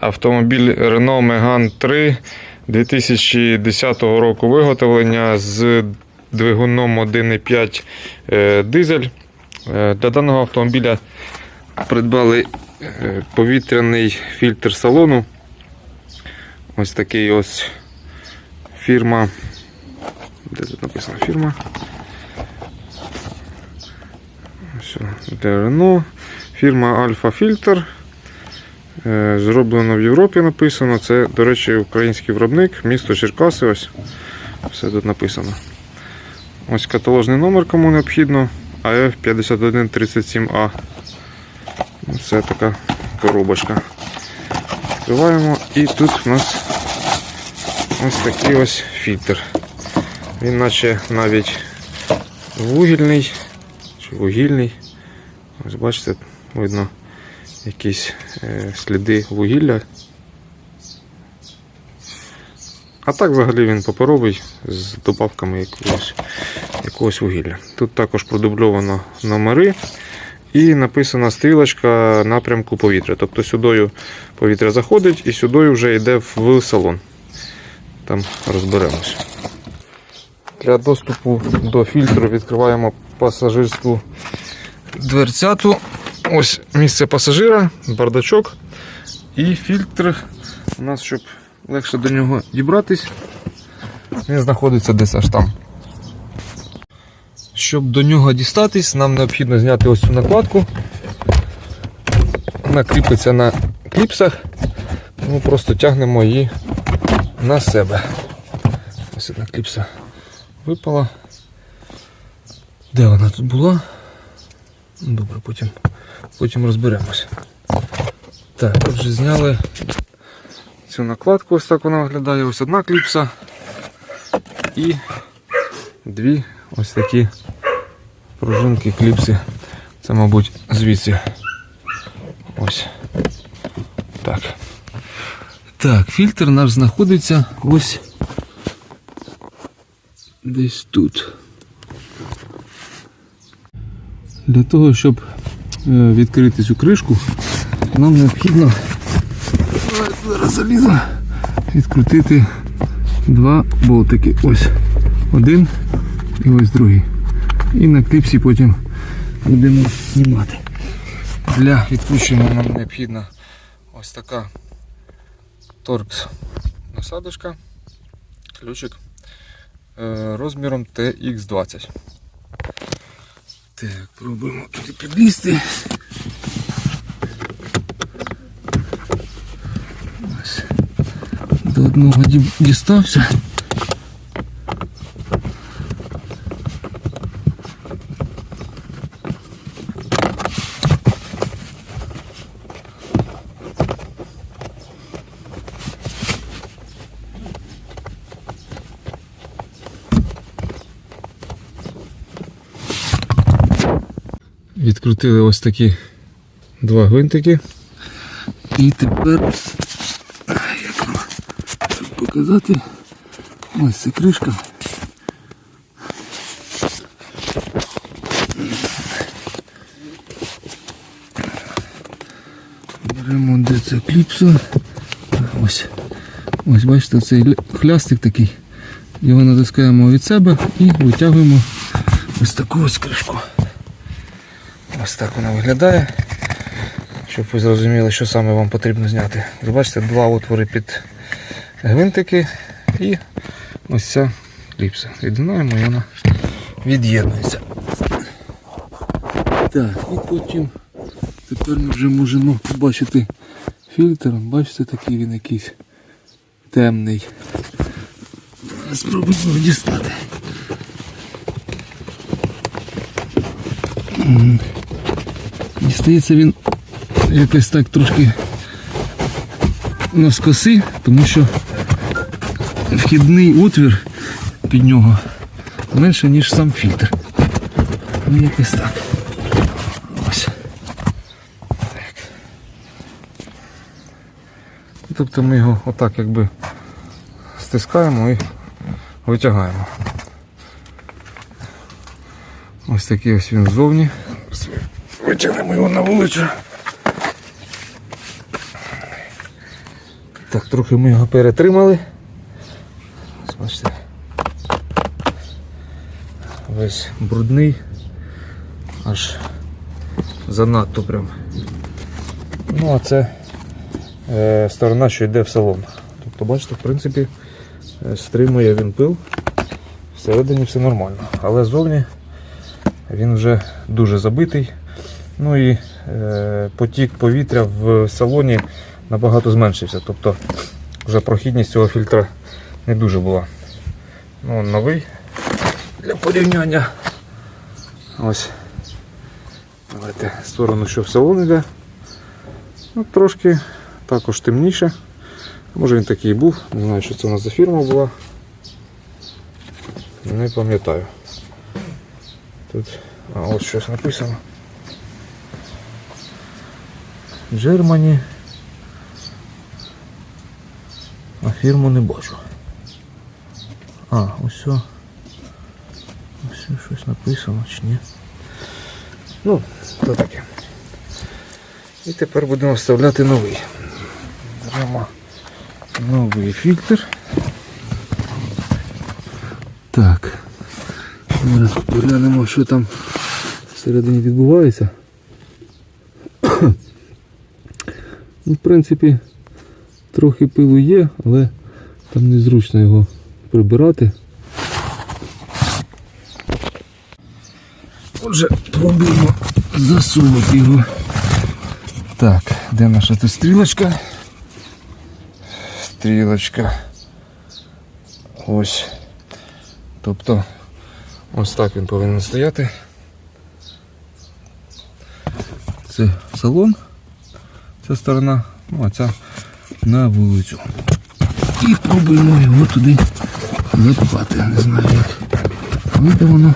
Автомобіль Renault Megane 3 2010 року виготовлення з двигуном 1,5 е, дизель. Е, Для даного автомобіля придбали е, повітряний фільтр салону. Ось такий ось фірма. Де тут написана фірма? Все, для Renault. Фірма Alpha Filter. Е, Зроблено в Європі написано. Це, до речі, український виробник, місто Черкаси. Ось. Все тут написано. Ось каталожний номер, кому необхідно. АФ 5137А. Це така коробочка. Відкриваємо і тут у нас ось такий ось фільтр. Він наче навіть вугільний чи вугільний. Ось бачите, видно якісь е, сліди вугілля. А так взагалі він паперовий з добавками якогось, якогось вугілля. Тут також продубльовано номери і написана стрілочка напрямку повітря. Тобто сюдою повітря заходить і сюдою вже йде в салон. Там розберемось. Для доступу до фільтру відкриваємо пасажирську дверцяту. Ось місце пасажира, бардачок і фільтр. У нас, щоб легше до нього дібратись, він знаходиться десь аж там. Щоб до нього дістатись, нам необхідно зняти ось цю накладку. Вона кріпиться на кліпсах. Ми просто тягнемо її на себе. Ось одна кліпса випала. Де вона тут була? Добре, потім, потім розберемось. Так, отже, зняли цю накладку, ось так вона виглядає. Ось одна кліпса і дві ось такі пружинки кліпси. Це, мабуть, звідси. Ось. Так. Так, фільтр наш знаходиться ось десь тут. Для того, щоб е, відкрити цю кришку, нам необхідно зараз залізо, відкрутити два болтики. Ось один і ось другий. І на кліпсі потім будемо знімати. Для відкручування нам необхідна ось така торкс насадочка, ключик е, розміром TX20. Так, пробуємо туди підлізти. Ось. До одного дістався. Відкрутили ось такі два гвинтики. І тепер, як вам показати, ось ця кришка. Беремо де ця кліпса. Ось. Ось бачите, цей хлястик такий. Його натискаємо від себе і витягуємо ось таку ось кришку. Ось так вона виглядає. Щоб ви зрозуміли, що саме вам потрібно зняти. Ви бачите, два отвори під гвинтики і ось ця кліпса. Відгинаємо і вона від'єднується. Так, і потім тепер ми вже можемо побачити фільтр. Бачите, такий він якийсь темний. Спробуємо дістати. Дістається він якось так трошки навскоси, тому що вхідний отвір під нього менше, ніж сам фільтр. Ну якось так. Ось. Так. Тобто ми його отак якби стискаємо і витягаємо. Ось такий ось він ззовні. Витягнемо його на вулицю. Так, трохи ми його перетримали. Бачите. Весь брудний. Аж занадто прям. Ну, а це е, сторона, що йде в салон. Тобто, бачите, в принципі, е, стримує він пил. Всередині все нормально. Але зовні він вже дуже забитий. Ну і е, потік повітря в салоні набагато зменшився. Тобто вже прохідність цього фільтра не дуже була. Ну, новий для порівняння. Ось. Давайте сторону, що в салон йде. Ну, трошки також темніше. Може він такий був. Не знаю, що це у нас за фірма була. Не пам'ятаю. Тут а, ось щось написано. Джермані. А фірму не бачу. А, ось. Ось щось написано чи ні. Ну, то таке. І тепер будемо вставляти новий. Беремо новий фільтр. Так. Зараз поглянемо, що там всередині відбувається. Ну, в принципі, трохи пилу є, але там незручно його прибирати. Отже, пробуємо засунути його. Так, де наша тут стрілочка? Стрілочка. Ось. Тобто ось так він повинен стояти. Це салон, ця сторона, ну а ця на вулицю. І пробуємо його туди запхати. Не знаю як. Вийде воно.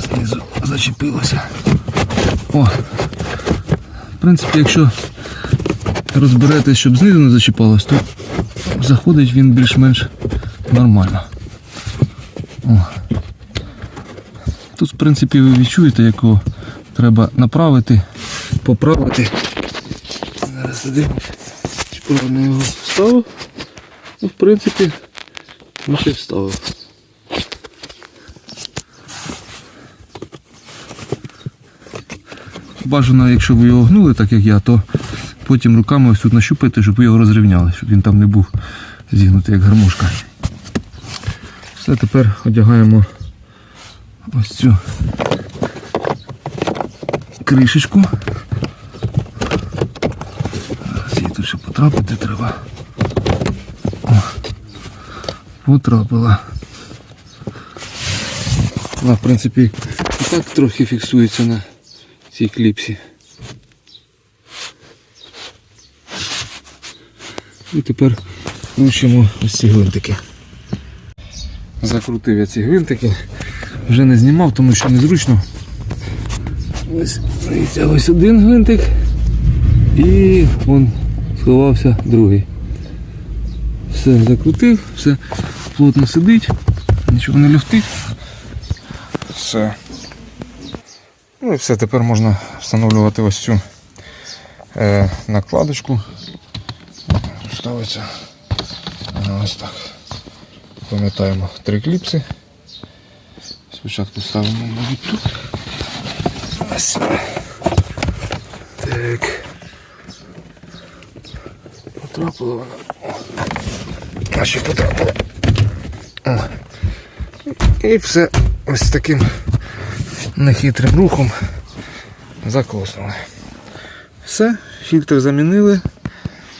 Знизу зачепилося. О! Принципі, якщо розберетесь, щоб знизу не зачіпалось, то заходить він більш-менш нормально. О. Тут, в принципі, ви відчуєте, як його треба направити, поправити. Зараз сюди правильно його вставив. Ну, в принципі, і вставив. Бажано, якщо ви його гнули, так як я, то потім руками ось тут нащупайте, щоб ви його розрівняли, щоб він там не був зігнутий, як гармошка. Все, тепер одягаємо ось цю кришечку. Її тут ще потрапити треба. О, потрапила. Вона, в принципі, і так трохи фіксується на цій кліпсі. І тепер включимо ось ці гвинтики. Закрутив я ці гвинтики. Вже не знімав, тому що незручно. Ось, ось один гвинтик і вон сховався другий. Все закрутив, все плотно сидить, нічого не люфтить. Все. Ну і все, тепер можна встановлювати ось цю е, накладочку. Ставиться ось так. Пам'ятаємо три кліпси. Спочатку ставимо її тут. Ось. Так. Потрапила вона. А ще потрапила. О. І все ось таким нехитрим рухом закоснули. Все, фільтр замінили.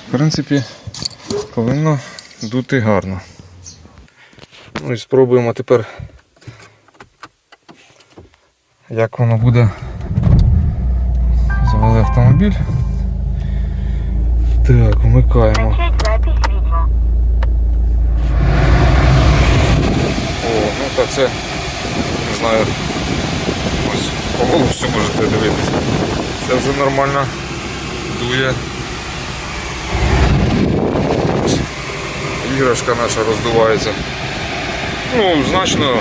В принципі, повинно дути гарно. Ну і спробуємо тепер, як воно буде завели автомобіль. Так, вмикаємо. О, ну та це, не знаю, по голосу можете дивитися. Це вже нормально дує. Іграшка наша роздувається. ну, значно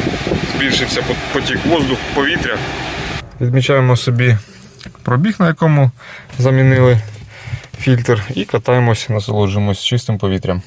збільшився потік воздуху, повітря. Відмічаємо собі пробіг, на якому замінили фільтр, і катаємося, насолоджуємося чистим повітрям.